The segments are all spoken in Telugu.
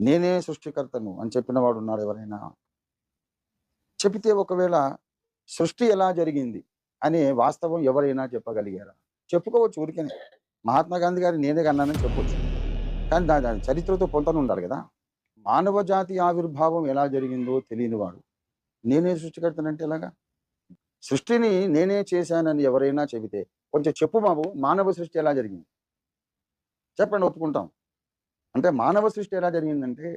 నేనే సృష్టికర్తను అని చెప్పిన వాడు ఉన్నాడు ఎవరైనా. చెబితే ఒకవేళ సృష్టి ఎలా జరిగింది అనే వాస్తవం ఎవరైనా చెప్పగలిగారా? చెప్పుకోవచ్చు ఊరికనే. మహాత్మా గాంధీ గారి నేనే కన్నానని చెప్పొచ్చు. కానీ దాని దాని చరిత్రతో పొంతన ఉండాలి కదా. మానవ జాతి ఆవిర్భావం ఎలా జరిగిందో తెలియని వాడు. నేనే సృష్టికర్తనంటే ఎలాగా? సృష్టిని నేనే చేశానని ఎవరైనా చెబితే కొంచెం చెప్పు బాబు మానవ సృష్టి ఎలా జరిగింది? చెప్పండి ఒప్పుకుంటాం. అంటే మానవ సృష్టి ఎలా జరిగిందంటే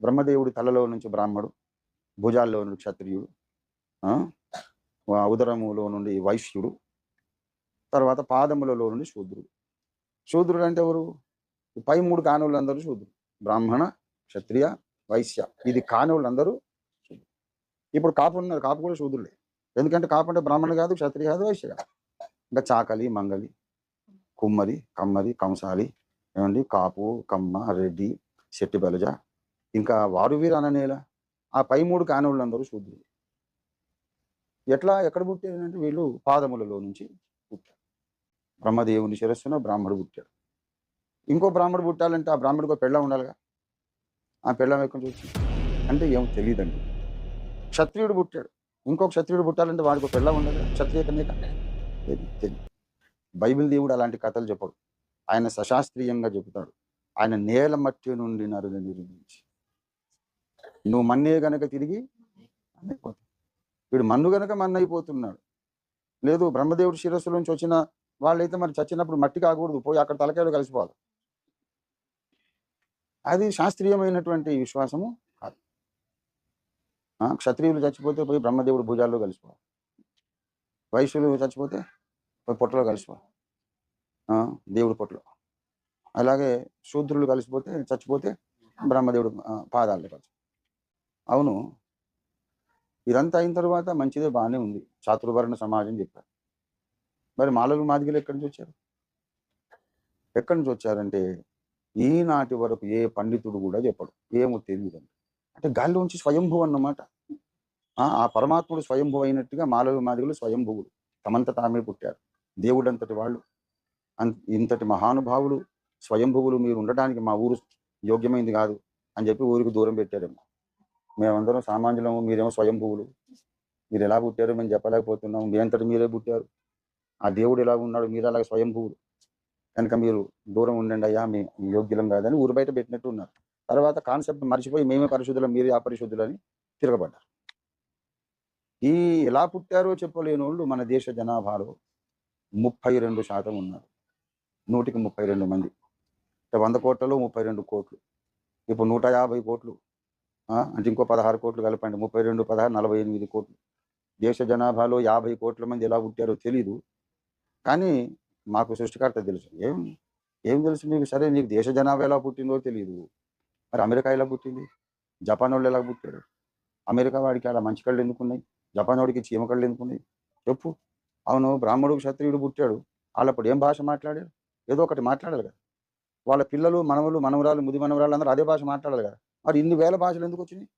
బ్రహ్మదేవుడి తలలో నుంచి బ్రాహ్మడు భుజాల్లో నుండి క్షత్రియుడు ఆ, ఉదరములో నుండి వైశ్యుడు తర్వాత పాదములలో నుండి శూద్రుడు. శూద్రుడు అంటే ఎవరు? పై మూడు కానువులందరూ శూద్రుడు. బ్రాహ్మణ క్షత్రియ వైశ్య. ఇది కానువులందరూ శూద్రుడు. ఇప్పుడు కాపు ఉన్నారు. కాపు కూడా శూద్రులే ఎందుకంటే కాపు అంటే బ్రాహ్మణ కాదు క్షత్రియ కాదు వైశ్య కాదు. ఇంకా చాకలి మంగలి కుమ్మరి కమ్మరి కంసాలి ఏమండి? కాపు కమ్మ రెడ్డి శెట్టి బలజ. ఇంకా వారు వీరు అననేల? ఆ పై మూడు కానువులందరూ శూద్రులు. ఎట్లా? ఎక్కడ పుట్టారంటే వీళ్ళు పాదములలో నుంచి పుట్టారు. బ్రహ్మదేవుని శిరస్సున బ్రాహ్మడు పుట్టాడు. ఇంకో బ్రాహ్మడు పుట్టాలంటే ఆ బ్రాహ్మడికి పెళ్ళ ఉండాలిగా? ఆ పెళ్ళం ఎక్కడి నుంచి అంటే ఏం తెలియదండి. క్షత్రియుడు పుట్టాడు. ఇంకో క్షత్రియుడు పుట్టాలంటే వాడికి ఒక పెళ్ళ ఉండాలి క్షత్రియ కన్యక తెలియదు. బైబిల్ దేవుడు అలాంటి కథలు చెప్పడు. ఆయన సశాస్త్రీయంగా చెబుతాడు. ఆయన నేల మట్టి నుండి నరుగ నిర్మించి నువ్వు మన్నే గనక తిరిగి మన్నైపోతావు వీడు మన్ను గనక మన్నైపోతున్నాడు. లేదు బ్రహ్మదేవుడు శిరస్సు నుంచి వచ్చిన వాళ్ళైతే మరి చచ్చినప్పుడు మట్టి కాకూడదు. పోయి అక్కడ తలకాయలు కలిసిపోవాలి. అది శాస్త్రీయమైనటువంటి విశ్వాసము కాదు. ఆ, క్షత్రియులు చచ్చిపోతే పోయి బ్రహ్మదేవుడు భుజాల్లో కలిసిపోవాలి. వైశ్యులు చచ్చిపోతే పోయి పొట్టలో కలిసిపోవాలి. దేవుడి పొట్టలో. అలాగే శూద్రులు కలిసిపోతే చచ్చిపోతే బ్రహ్మదేవుడు ఆ, పాదాల్లో కలిసి అవును. ఇదంతా అయిన తర్వాత మంచిదే బాగానే ఉంది. చాతుర్వర్ణ సమాజం చెప్పారు. మరి మాలలు మాదిగలు ఎక్కడి నుంచి వచ్చారు? ఎక్కడి నుంచి వచ్చారంటే ఈనాటి వరకు ఏ పండితుడు కూడా చెప్పడు. ఏమో తెలియదు అంటే. గాలిలోంచి స్వయంభూ అన్నమాట. ఆ పరమాత్ముడు స్వయంభూ అయినట్టుగా మాలలు మాదిగలు స్వయంభువుడు తమంత తామే పుట్టారు. దేవుడంతటి వాళ్ళు. ఇంతటి మహానుభావులు స్వయంభువులు మీరు ఉండటానికి మా ఊరు యోగ్యమైంది కాదు అని చెప్పి ఊరికి దూరం పెట్టారేమో. మేమందరం సామాన్యులము మీరేమో స్వయంభువులు. మీరు ఎలా పుట్టారో మేము చెప్పలేకపోతున్నాం. మీ అంతటి మీరే పుట్టారు. ఆ దేవుడు ఎలా ఉన్నాడు మీరు అలాగే స్వయంభువులు. కనుక మీరు దూరం ఉండండి అయ్యా మీ యోగ్యులం కాదని ఊరు బయట పెట్టినట్టు ఉన్నారు. తర్వాత కాన్సెప్ట్ మర్చిపోయి మేమే పరిశుద్ధులం మీరే అపరిశుద్ధులు అని తిరగబడ్డారు. ఈ ఎలా పుట్టారో చెప్పలేని వాళ్ళు మన దేశ జనాభాలో ముప్పై రెండు శాతం ఉన్నారు. నూటికి ముప్పై రెండు మంది. అంటే వంద కోట్లలో ముప్పై రెండు కోట్లు. ఇప్పుడు నూట యాభై కోట్లు అంటే ఇంకో పదహారు కోట్లు కలపండి. ముప్పై రెండు పదహారు నలభై ఎనిమిది కోట్లు. దేశ జనాభాలో యాభై కోట్ల మంది ఎలా పుట్టారో తెలీదు. కానీ మాకు సృష్టికర్త తెలుసు. ఏం ఏం తెలుసు నీకు? సరే నీకు దేశ జనాభా ఎలా పుట్టిందో తెలియదు మరి అమెరికా ఎలా పుట్టింది? జపాన్ వాళ్ళు ఎలా పుట్టారు? అమెరికా వాడికి అలా మంచి కళ్ళు ఎందుకున్నాయి? జపాన్ వాడికి చీమ కళ్ళు ఎందుకున్నాయి? చెప్పు. అవును బ్రాహ్మడు క్షత్రియుడు పుట్టాడు. వాళ్ళప్పుడు ఏం భాష మాట్లాడారు? ఏదో ఒకటి మాట్లాడాలి కదా. వాళ్ళ పిల్లలు మనవలు మనవరాలు ముది మనవరాలు అందరూ అదే భాష మాట్లాడాలి కదా. మరి ఇన్ని వేల భాషలు ఎందుకు వచ్చినాయి?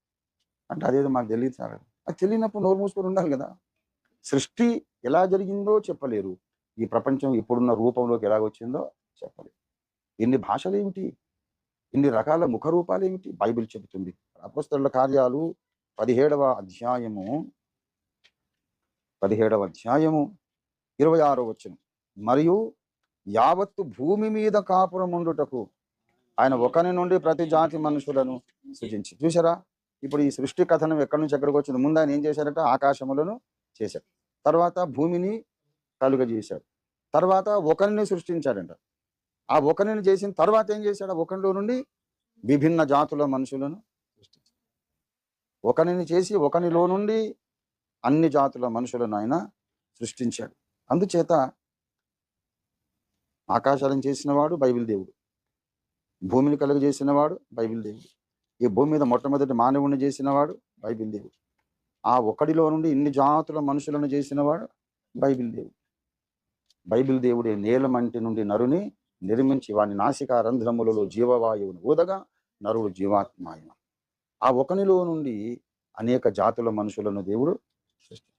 అంటే అదేదో మాకు తెలియదు సార్ అది. తెలియనప్పుడు నోరు మూసుకొని ఉండాలి కదా. సృష్టి ఎలా జరిగిందో చెప్పలేరు. ఈ ప్రపంచం ఇప్పుడున్న రూపంలోకి ఎలా వచ్చిందో చెప్పలేరు. ఎన్ని భాషలు ఏమిటి? ఇన్ని రకాల ముఖ రూపాలు ఏమిటి? బైబిల్ చెబుతుంది. అపస్తుల కార్యాలు పదిహేడవ అధ్యాయము. పదిహేడవ అధ్యాయము ఇరవై ఆరో వచ్చిన మరియు యావత్తు భూమి మీద కాపురం ఉండుటకు ఆయన ఒకని నుండి ప్రతి జాతి మనుషులను సృజించి. చూసారా ఇప్పుడు ఈ సృష్టి కథనం ఎక్కడి నుంచి ఎక్కడికి వచ్చింది? ముందు ఆయన ఏం చేశారట? ఆకాశములను చేశాడు తర్వాత భూమిని కలుగజేశాడు తర్వాత ఒకరిని సృష్టించాడంట. ఆ ఒకరిని చేసిన తర్వాత ఏం చేశాడు? ఒకరిలో నుండి విభిన్న జాతుల మనుషులను సృష్టించాడు. ఒకరిని చేసి ఒకనిలో నుండి అన్ని జాతుల మనుషులను ఆయన సృష్టించాడు. అందుచేత ఆకాశాలను చేసినవాడు బైబిల్ దేవుడు. భూమిని కలుగజేసిన వాడు బైబిల్ దేవుడు. ఈ భూమి మీద మొట్టమొదటి మానవుని చేసినవాడు బైబిల్ దేవుడు. ఆ ఒకడిలో నుండి ఇన్ని జాతుల మనుషులను చేసినవాడు బైబిల్ దేవుడు. బైబిల్ దేవుడే నేలమంటి నుండి నరుని నిర్మించి వాని నాసికా రంధ్రములలో జీవవాయువును ఊదగా నరుడు జీవాత్మాయన ఆ ఒకనిలో నుండి అనేక జాతుల మనుషులను దేవుడు సృష్టి